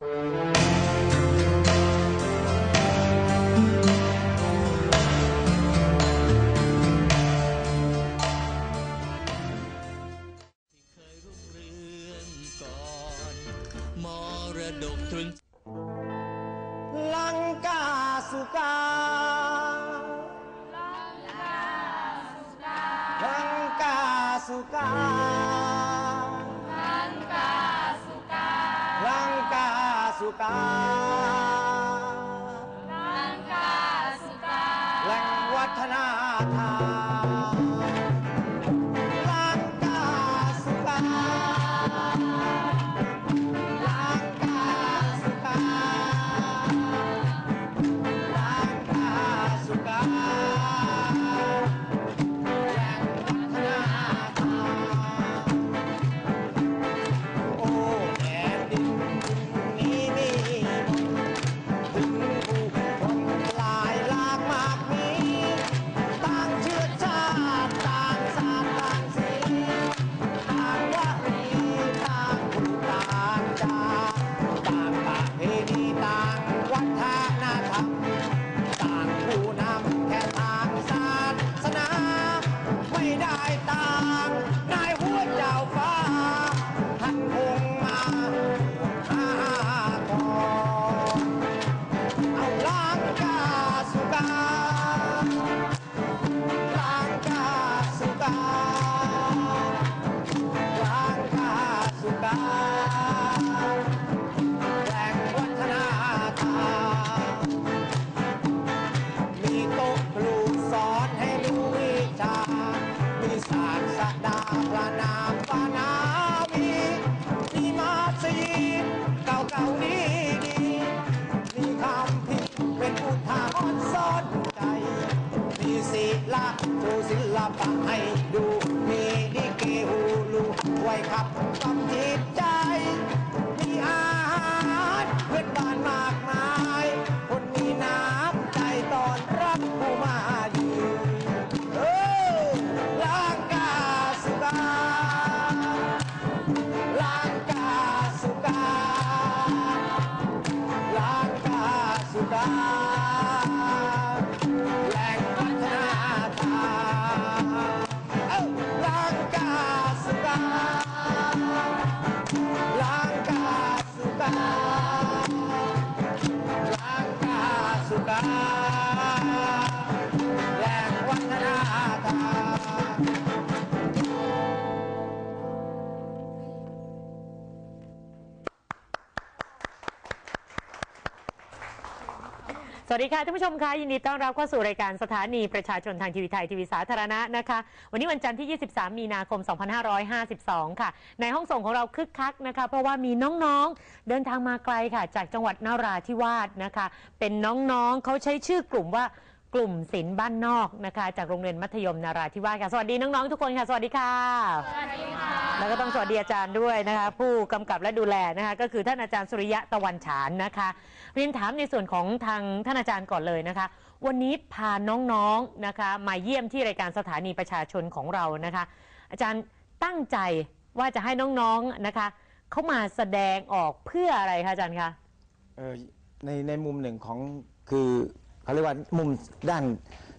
เค กาลังกาสุกาแหล่งวัฒนธรรม ต่างนายหัวเจ้าฟ้า ว์ศิ สวัสดีค่ะท่านผู้ชมคะยินดีต้อนรับเข้าสู่รายการสถานีประชาชนทางทีวีไทยทีวีสาธารณะนะคะ วันนี้วันจันทร์ที่ 23 มีนาคม 2552 ค่ะ ในห้องส่งของเราคึกคักนะคะ เพราะว่ามีน้องๆเดินทางมาไกลค่ะ จากจังหวัดนราธิวาสนะคะ เป็นน้องๆเขาใช้ชื่อกลุ่มว่า กลุ่มศิลป์บ้านนอกนะคะ จากโรงเรียนมัธยมนาราธิวาสค่ะสวัสดีน้องๆทุกคนค่ะ สวัสดีค่ะ สวัสดีค่ะ แล้วก็ต้องสวัสดีอาจารย์ด้วยนะคะ ผู้กำกับและดูแลนะคะ ก็คือท่านอาจารย์สุริยะตะวันฉานนะคะ เรียนถามในส่วนของทางท่านอาจารย์ก่อนเลยนะคะ วันนี้พาน้องๆนะคะ มาเยี่ยมที่รายการสถานีประชาชนของเรานะคะ อาจารย์ตั้งใจว่าจะให้น้องๆนะคะเขามาแสดงออกเพื่ออะไรคะอาจารย์คะ เอ่อในในมุมหนึ่งของคือ เขาเรียกว่ามุมด้าน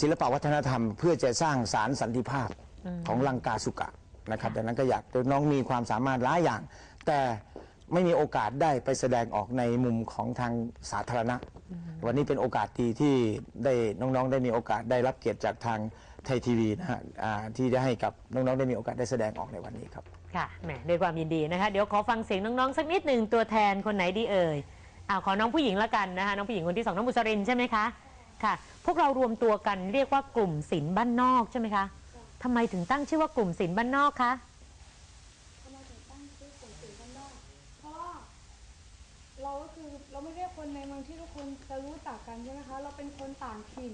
ศิลปวัฒนธรรม เพื่อจะสร้างสารสันติภาพของลังกาสุกะนะครับดังนั้นก็อยากน้องมีความสามารถหลายอย่าง แต่ไม่มีโอกาสได้ไปแสดงออกในมุมของทางสาธารณะ วันนี้เป็นโอกาสดีที่ได้น้องๆ ได้มีโอกาสได้รับเกียรติจากทางไทยทีวีนะฮะอ่าที่ได้ให้กับน้องๆ ได้มีโอกาสได้แสดงออกในวันนี้ครับ ค่ะแหมด้วยความยินดีนะคะ เดี๋ยวขอฟังเสียงน้องๆ สักนิดหนึ่งตัวแทนคนไหนดีเอ่ยอ้าวขอน้องผู้หญิงละกันนะคะ น้องผู้หญิงคนที่สองน้องบุษรินใช่ไหมคะ ค่ะ พวกเรารวมตัวกันเรียกว่ากลุ่มศิลป์บ้านนอกใช่ไหมคะทำไมถึงตั้งชื่อว่ากลุ่มศิลป์บ้านนอกคะทำไมถึงตั้งชื่อกลุ่มสีบ้านนอก เพราะว่าเราก็คือเราไม่ใช่คนในเมืองที่ทุกคนจะรู้จักกันใช่ไหมคะ เราเป็นคนต่างถิ่น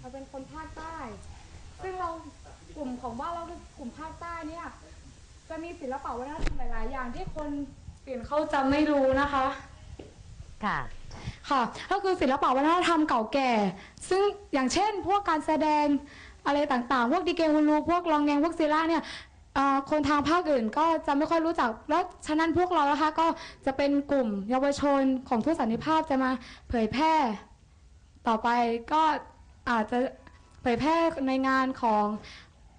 เราเป็นคนภาคใต้ ซึ่งเรากลุ่มของบ้านเราคือกลุ่มภาคใต้เนี่ยจะมีศิลปะวัฒนธรรมหลาย ๆ อย่างที่คนอื่นเขาจะไม่รู้นะคะ ค่ะ ค่ะก็คือศิลปะวัฒนธรรมเก่าแก่ ซึ่งอย่างเช่น พวกการแสดงอะไรต่างๆ พวกดีเกฮูลูพวกลองแงงพวกซีล่าเนี่ยคนทางภาคอื่นก็จะไม่ค่อยรู้จัก แล้วฉะนั้นพวกเรานะคะก็จะเป็นกลุ่มเยาวชนของทุกสันนิภาพจะมาเผยแพร่ ต่อไปก็อาจจะเผยแพร่ในงานของ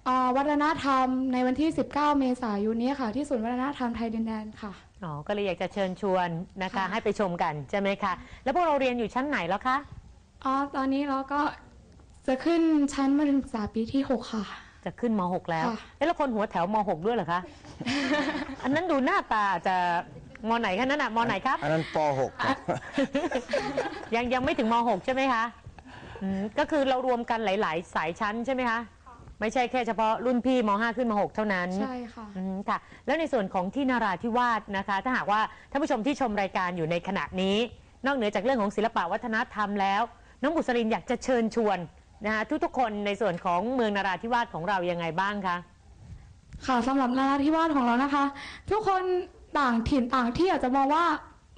อวัฒนธรรมในวันที่ 19 เมษายนนี้ค่ะ ที่ศูนย์วัฒนธรรมไทยดินแดนค่ะ อ๋อ ก็เลยอยากจะเชิญชวนนะคะ ค่ะ ให้ไปชมกันใช่ไหมคะ แล้วพวกเราเรียนอยู่ชั้นไหนแล้วคะ อ๋อ ตอนนี้เราก็จะขึ้นชั้นมัธยมศึกษาปีที่ 6 ค่ะ จะขึ้นม .6 แล้ว ค่ะ เอ๊ะแล้วคนหัวแถวม .6 ด้วยเหรอคะ อันนั้นดูหน้าตาจะมไหนคะนั่นน่ะมไหนครับ อันนั้นป .6 ครับ ยังยังไม่ถึงม .6 ใช่ไหมคะอืมก็คือเรารวมกันหลาย ๆ สายชั้นใช่ไหมคะ ไม่ใช่แค่เฉพาะรุ่นพี่ม .5 ขึ้นม .6 เท่านั้น ใช่ค่ะ อืมค่ะแล้วในส่วนของที่นาราธิวาสนะคะ ถ้าหากว่าท่านผู้ชมที่ชมรายการอยู่ในขณะนี้ นอกเหนือจากเรื่องของศิลปะวัฒนธรรมแล้ว น้องบุษรินอยากจะเชิญชวนนะคะทุกๆคนในส่วนของเมืองนาราธิวาสของเรายังไงบ้างคะค่ะสำหรับนาราธิวาสของเรานะคะ ทุกคนต่างถิ่นต่างที่อาจจะมองว่า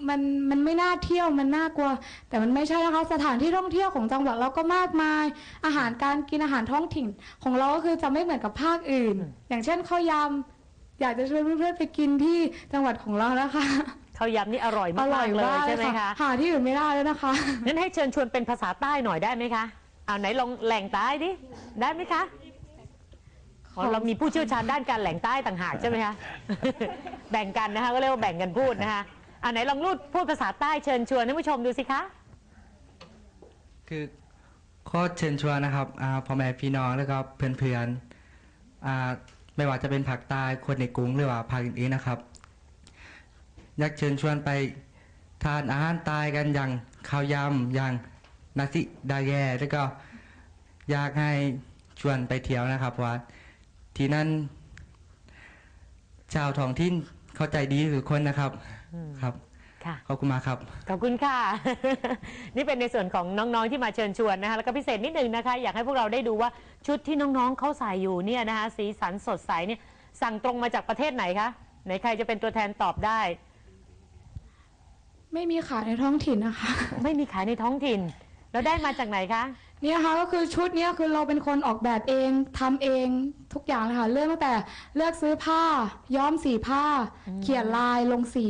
มันมันไม่น่าเที่ยวมันน่ากลัว แต่มันไม่ใช่นะคะสถานที่ท่องเที่ยวของจังหวัดเราก็มากมาย อาหารการกินอาหารท้องถิ่น ของเราก็คือจะไม่เหมือนกับภาคอื่น อย่างเช่นข้าวยำอยากจะชวนเพื่อนๆไปกินที่จังหวัดของเรานะคะข้าวยำนี่อร่อยอมากร่อยๆเลยมากเลใช่ยไหมค่ะคะหาที่อื่นไม่ได้แล้วนะคะงั้นให้เชิญชวนเป็นภาษาใต้หน่อยได้ไหมคะเอาไหนลองแหล่งใต้ดิได้ไหมคะอ๋อเรามีผู้เชี่ยวชาญด้านการแหล่งใต้ต่างหากใช่ไหมคะแบ่งกันนะคะก็เรียกว่าแบ่งกันพูดนะคะเอาไหนลองรูดพูดภาษาใต้เชิญชวนท่านผู้ชมดูสิคะ คือข้อเชิญชวนนะครับอ่าพ่อแม่พี่น้องแล้วก็เพื่อนๆอ่าไม่ว่าจะเป็นภาคใต้คนในกรุงหรือว่าภาคอื่นๆนะครับ อยากเชิญชวนไปทานอาหารใตายกันอย่างข้าวยำอย่างนาซิดาแยแล้วก็อยากให้ชวนไปเที่ยวนะครับเพราะว่าที่นั่นชาวท้องถิ่นเข้าใจดีคือคนนะครับ ครับค่ะขอบคุณมากครับ ขอบคุณค่ะ นี่เป็นในส่วนของน้องๆที่มาเชิญชวนนะคะ แล้วก็พิเศษนิดหนึ่งนะคะ อยากให้พวกเราได้ดูว่าชุดที่น้องๆเขาใส่อยู่เนี่ยนะคะ สีสันสดใสเนี่ย สั่งตรงมาจากประเทศไหนคะ ไหนใครจะเป็นตัวแทนตอบได้ ไม่มีขายในท้องถิ่นนะคะ ไม่มีขายในท้องถิ่น แล้วได้มาจากไหนคะ เนี่ยค่ะก็คือชุดเนี้ยคือเราเป็นคนออกแบบเองทำเองทุกอย่างเลยค่ะ เริ่มตั้งแต่เลือกซื้อผ้า ย้อมสีผ้า เขียนลายลงสี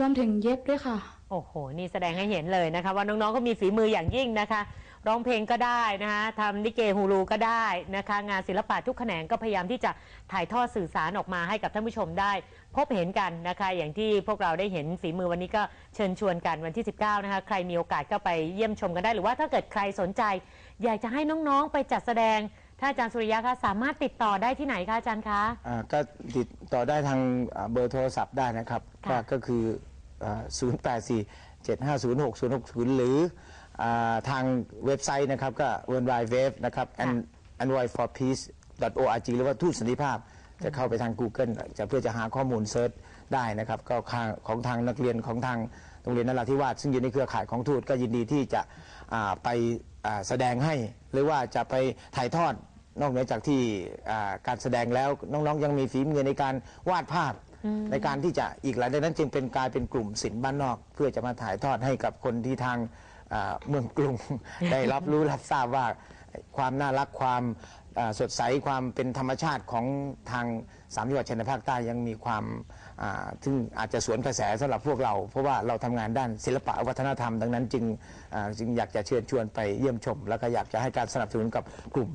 รวมถึงเย็บด้วยค่ะ โอ้โห นี่แสดงให้เห็นเลยนะคะ ว่าน้องๆ ก็มีฝีมืออย่างยิ่งนะคะ ร้องเพลงก็ได้นะคะทำลิเกฮูลูก็ได้นะคะ งานศิลปะทุกแขนงก็พยายามที่จะถ่ายทอดสื่อสารออกมาให้กับท่านผู้ชมได้ พบเห็นกันนะคะ อย่างที่พวกเราได้เห็นฝีมือวันนี้ก็เชิญชวนกันวันที่ 19 นะคะ ใครมีโอกาสก็ไปเยี่ยมชมกันได้ หรือว่าถ้าเกิดใครสนใจ อยากจะให้น้องๆ ไปจัดแสดง ถ้าอาจารย์สุริยะคะสามารถติดต่อได้ที่ไหนคะอาจารย์คะ อ่าก็ติดต่อได้ทางอ่าเบอร์โทรศัพท์ได้นะครับค่ะ ก็ก็คืออ่า084 750 6060 หรืออาทางเว็บไซต์นะครับก็ w w w นะครับ and and w for peace org หรือว่าทูตสันติภาพ จะเข้าไปทาง Google จะเพื่อจะหาข้อมูลเซิร์ชได้นะครับ ก็ข้างของทางนักเรียนของทางโรงเรียนนราธิวาสซึ่งอยู่ในเครือข่ายของทูตก็ยินดีที่จะอ่าไปอ่าแสดงให้ หรือว่าจะไปถ่ายทอด นอกเหนือจากที่อ่าการแสดงแล้วน้องๆยังมีฝีมือในการวาดภาพ ในการที่จะอีกหลายดังนั้นจึงเป็นกลายเป็นกลุ่มศิลป์บ้านนอก เพื่อจะมาถ่ายทอดให้กับคนที่ทางอ่าเมืองกรุง ได้รับรู้รับทราบว่าความน่ารักความอ่าสดใสความเป็นธรรมชาติของทางสามจังหวัดชายแดนภาคใต้ยังมีความอ่า ซึ่งอาจจะสวนกระแสสำหรับพวกเรา เพราะว่าเราทำงานด้านศิลปะวัฒนธรรมดังนั้นจึงอ่าจึงอยากจะเชิญชวนไปเยี่ยมชม แล้วก็อยากจะให้การสนับสนุนกับกลุ่ม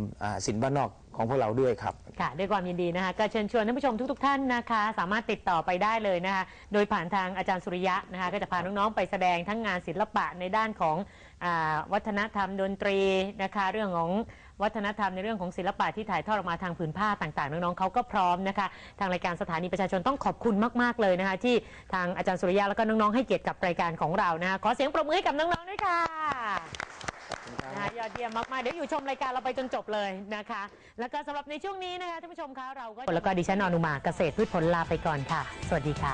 ศิลป์บ้านนอกของพวกเราด้วยครับ ค่ะ ด้วยความยินดีนะคะ ก็เชิญชวนท่านผู้ชมทุกๆท่านนะคะ สามารถติดต่อไปได้เลยนะคะ โดยผ่านทางอาจารย์สุริยะนะคะ ก็จะพาน้องๆไปแสดงทั้งงานศิลปะในด้านของอวัฒนธรรมดนตรีนะคะ เรื่องของ วัฒนธรรมในเรื่องของศิลปะที่ถ่ายทอดออกมาทางผืนผ้าต่างๆ น้องๆเขาก็พร้อมนะคะ ทางรายการสถานีประชาชนต้องขอบคุณมากๆเลยนะคะ ที่ทางอาจารย์สุริยะแล้วก็น้องๆให้เกียรติกับรายการของเรานะคะขอเสียงปรบมือให้กับน้องๆด้วยค่ะนะคะยอดเยี่ยมมาก ๆ เดี๋ยวอยู่ชมรายการเราไปจนจบเลยนะคะ แล้วก็สำหรับในช่วงนี้นะคะท่านผู้ชมคะเราก็แล้วก็ดิฉันอนุมาเกษตรพืชผลลาไปก่อนค่ะ สวัสดีค่ะ